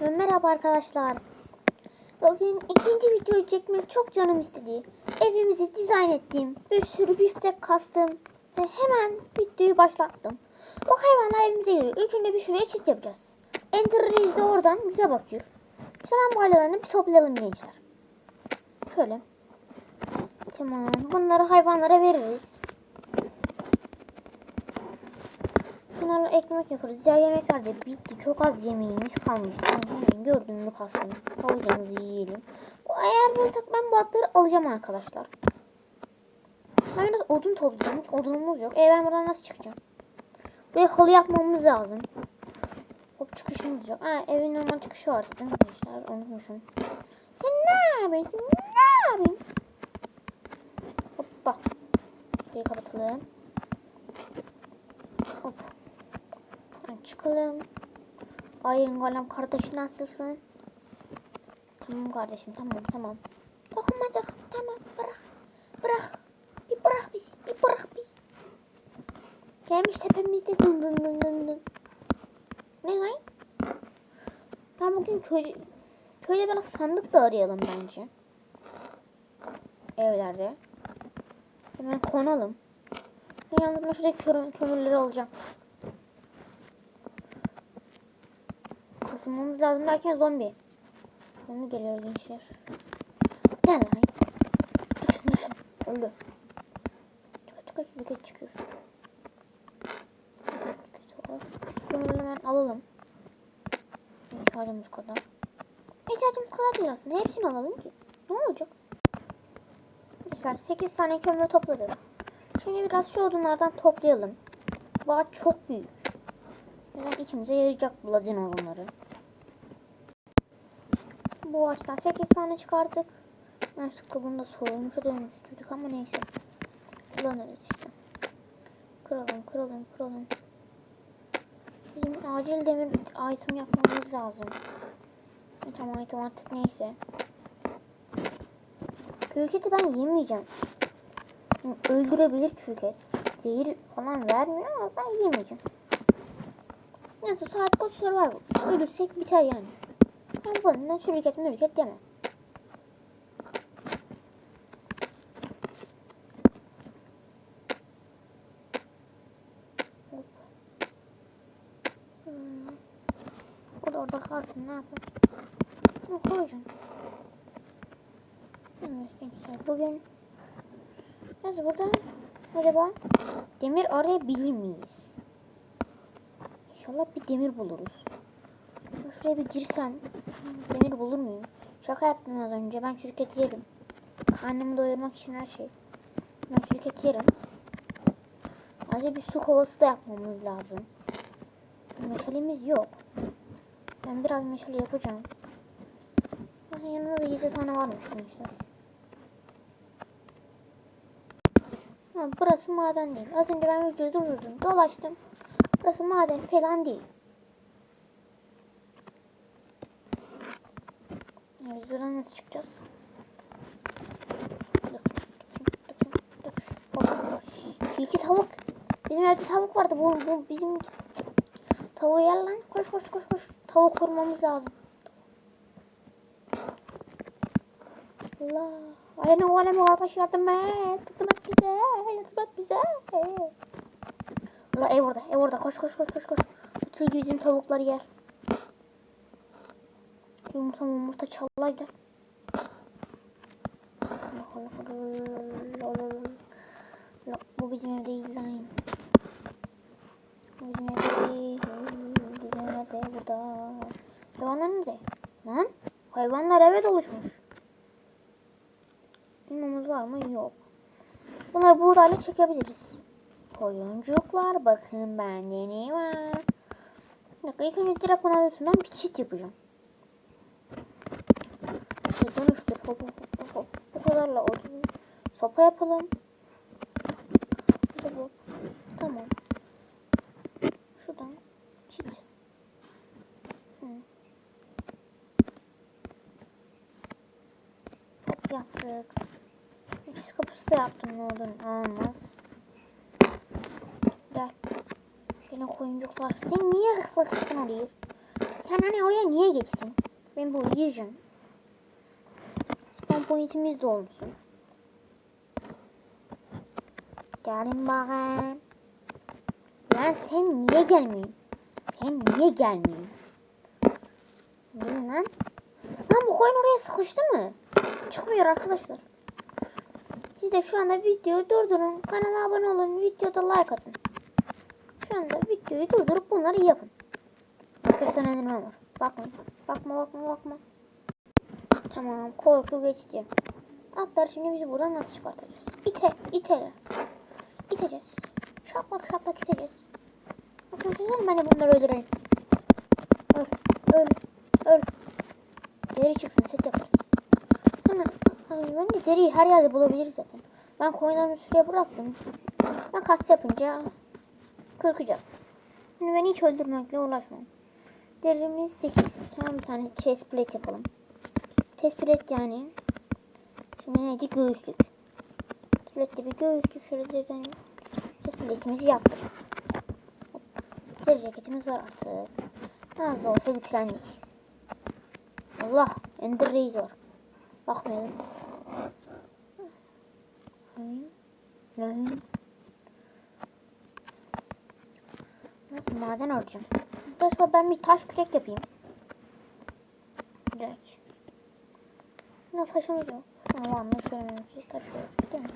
Merhaba arkadaşlar. Bugün ikinci videoyu çekmek çok canım istedi. Evimizi dizayn ettim. Bir sürü biftek kastım. Ve hemen videoyu başlattım. Bu hayvanlar evimize geliyor. İlk önce bir şuraya çift yapacağız. Reis de oradan bize bakıyor. Bu aralarını bir toplayalım gençler. Şöyle. Tamam. Bunları hayvanlara veririz. Bunlarla ekmek yaparız. Diğer yemekler de bitti. Çok az yemeğimiz kalmış. Yani gördüğünü kastım. Havucumuzu yiyelim. Eğer bulursak ben bu atları alacağım arkadaşlar. Ben biraz odun. Hiç odunumuz yok. E ben buradan nasıl çıkacağım? Buraya halı yapmamız lazım. Hop çıkışımız yok. Ha evin normal çıkışı var zaten arkadaşlar. Unutmuşum. Sen ne yapıyorsun? Ne yapayım? Hoppa. Şurayı kapatalım. Hop. Hadi çıkalım. Iron Golem kardeşim nasılsın? Tamam kardeşim tamam tamam. Dokunmayacak tamam bırak. Bırak. Bir bırak bizi bir bırak bizi. Gelmiş tepemizde dın dın dın dın dın. Ne lan? Ben bugün köyde, köyde biraz sandık da arayalım bence. Evlerde. Hemen konalım. Ben yalnız ben şuradaki kömür- kömürleri alacağım. Kasılmamız lazım derken zombi. Zombi geliyor gençler. Gel lan. Öldü. Çıkar çıkar şu roket çıkıyor. Kömürleri hemen alalım. İhtiyacımız kadar. İhtiyacımız kadar değil aslında. Hepsini alalım ki. Ne olacak? Arkadaşlar 8 tane kömür topladık. Şimdi biraz şu odunlardan toplayalım. Bu ağaç çok büyük. Neden içimize yarayacak blazin odunları. Bu ağaçtan 8 tane çıkardık. Artık bunu da soğumuşa dönüştürdük ama neyse. Kullanırız işte. Kıralım, kıralım, kıralım. Bizim acil demir item yapmamız lazım. E, Tamam item artık neyse. Büyük eti ben yemeyeceğim. Öldürebilir çünkü et. Zehir falan vermiyor ama ben yemeyeceğim. Neyse saat o survival. Ölürsek biter yani. Ben bundan çürüket mürüket yemem. Hop. Hmm. O da orada kalsın ne yapayım. Şunu koyacağım. Evet bugün Nasıl burada acaba demir arayabilir miyiz? İnşallah bir demir buluruz. Şuraya bir girsem demir bulur muyum? Şaka yaptım az önce. Ben şirket yerim. Karnımı doyurmak için her şey. Ben şirket yerim. Ayrıca bir su kovası da yapmamız lazım. Meşalimiz yok. Ben biraz meşale yapacağım. Zaten yanımda da 7 tane varmış gençler. Ha, burası maden değil. Az önce ben videoyu durdurdum. Dolaştım. Burası maden falan değil. Buradan nasıl çıkacağız? İki tavuk. Bizim evde tavuk vardı. Bu, bu bizim tavuğu yer lan. Koş koş koş koş. Tavuk korumamız lazım. Allah. Aynen o alemi kardeş yardım et. Yardım et bize. Yardım et bize. Allah ev orada. Ev orada. Koş koş koş koş koş. Tilki bizim tavukları yer. Yumurta yumurta çallaydı. Bu bizim ev değil lan. Bu bizim ev değil. Bizim ev de burada. Hayvanlar nerede? Lan? Hayvanlar eve doluşmuş. Bilmemiz var mı? Yok. Bunları buğdayla çekebiliriz. Koyuncuklar bakın bende ne var. Bir dakika ilk önce direkt buna üstünden bir çit yapacağım. İşte dönüştür. Hop hop hop hop. Bu kadarla odun. Sopa yapalım. Hop. Tamam. Şuradan çit. Hı. Hop yaptık. İkisi kapısı da yaptım ne olur olmaz. Gel. Şöyle koyuncuklar. Sen niye ıslak orayı? Sen hani oraya niye geçtin? Ben bu yiyeceğim. Pointimiz de olsun. Gelin bakayım. Lan sen niye gelmiyorsun? Sen niye gelmiyorsun? Gelin lan. Lan bu koyun oraya sıkıştı mı? Çıkmıyor arkadaşlar. Siz de şu anda videoyu durdurun. Kanala abone olun. Videoda like atın. Şu anda videoyu durdurup bunları yapın. Arkadaşlar endirme var. Bakma. Bakma bakma bakma. Tamam korku geçti. Atlar şimdi bizi buradan nasıl çıkartacağız? İte, iteler. İteceğiz. Şaplak şaplak iteceğiz. Bakın sizler ben de bunları öldüreyim. Öl, öl, öl. Deri çıksın set yaparız. Hemen, ay, ben de deriyi her yerde bulabiliriz zaten. Ben koyunlarımı şuraya bıraktım. Ben kas yapınca kırkacağız. Şimdi ben hiç öldürmekle uğraşmam. Derimiz 8. Hemen bir tane chest plate yapalım. Chest plate yani. Şimdi neydi? Göğüslük. Plate bir göğüslük. Şöyle deriden chest plate'imizi yaptık. Deri ceketimiz var artık. Az da olsa güçlendik. Allah! Ender Reis var. Bakmayalım. Maden arayacağım? Arkadaşlar ben bir taş kürek yapayım. Direkt. Ne taşımız yok. Ama yanlış söylememişiz. Taş yok değil mi?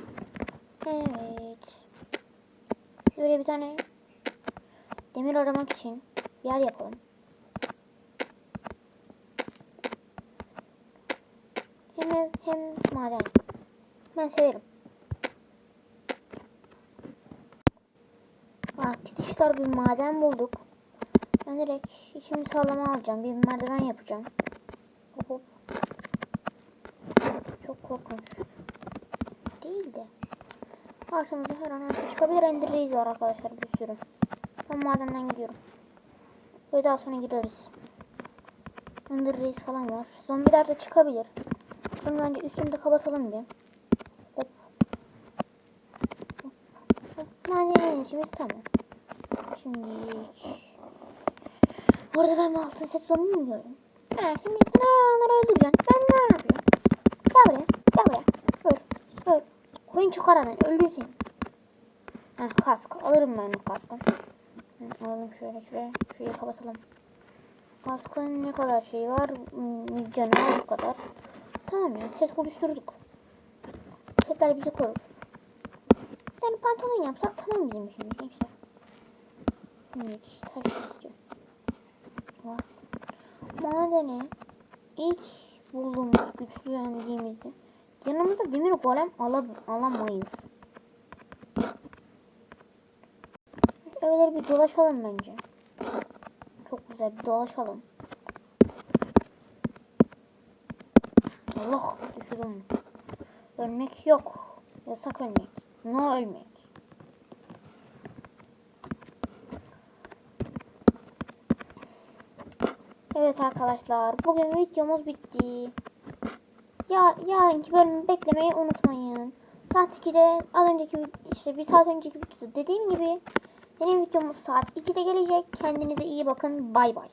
Evet. Böyle bir tane demir aramak için yer yapalım. Hem ev hem maden. Ben severim. Arkadaşlar bir maden bulduk. Ben direkt içimi sağlama alacağım. Bir merdiven yapacağım. Hop hop. Çok korkunç. Değil de. Karşımıza her an her şey çıkabilir. Ender Reis var arkadaşlar bir sürü. Ben madenden gidiyorum. Ve daha sonra gideriz. Ender Reis falan var. Zombiler de çıkabilir. Şimdi bence üstünü de kapatalım bir. Hop. Madenin içimiz tamam. Şimdi bu arada ben altın set zombi mi gördüm? Ha, şimdi sen hayvanları öldüreceksin. Ben ne yapıyorum? Gel buraya. Gel buraya. Öl. Öl. Koyun çıkar hemen. Öldürsün. Ha, kask. Alırım ben o kaskı. Alalım şöyle şuraya. Şurayı kapatalım. Kaskın ne kadar şey var? Hmm, Canı bu kadar. Tamam ya. Set oluşturduk. Setler bizi korur. Yani pantolon yapsak tamam bizim işimiz gençler. Şimdi taş istiyor. Var. Madeni ilk bulduğumuz güçlendiğimizde yanımıza demir golem ala alamayız. Öyle bir dolaşalım bence. Çok güzel bir dolaşalım. Allah düşürdüm. Ölmek yok. Yasak ölmek. No ölmek. Evet arkadaşlar bugün videomuz bitti. Ya, yarınki bölümü beklemeyi unutmayın. Saat 2'de az önceki işte bir saat önceki videoda dediğim gibi yeni videomuz saat 2'de gelecek. Kendinize iyi bakın. Bay bay.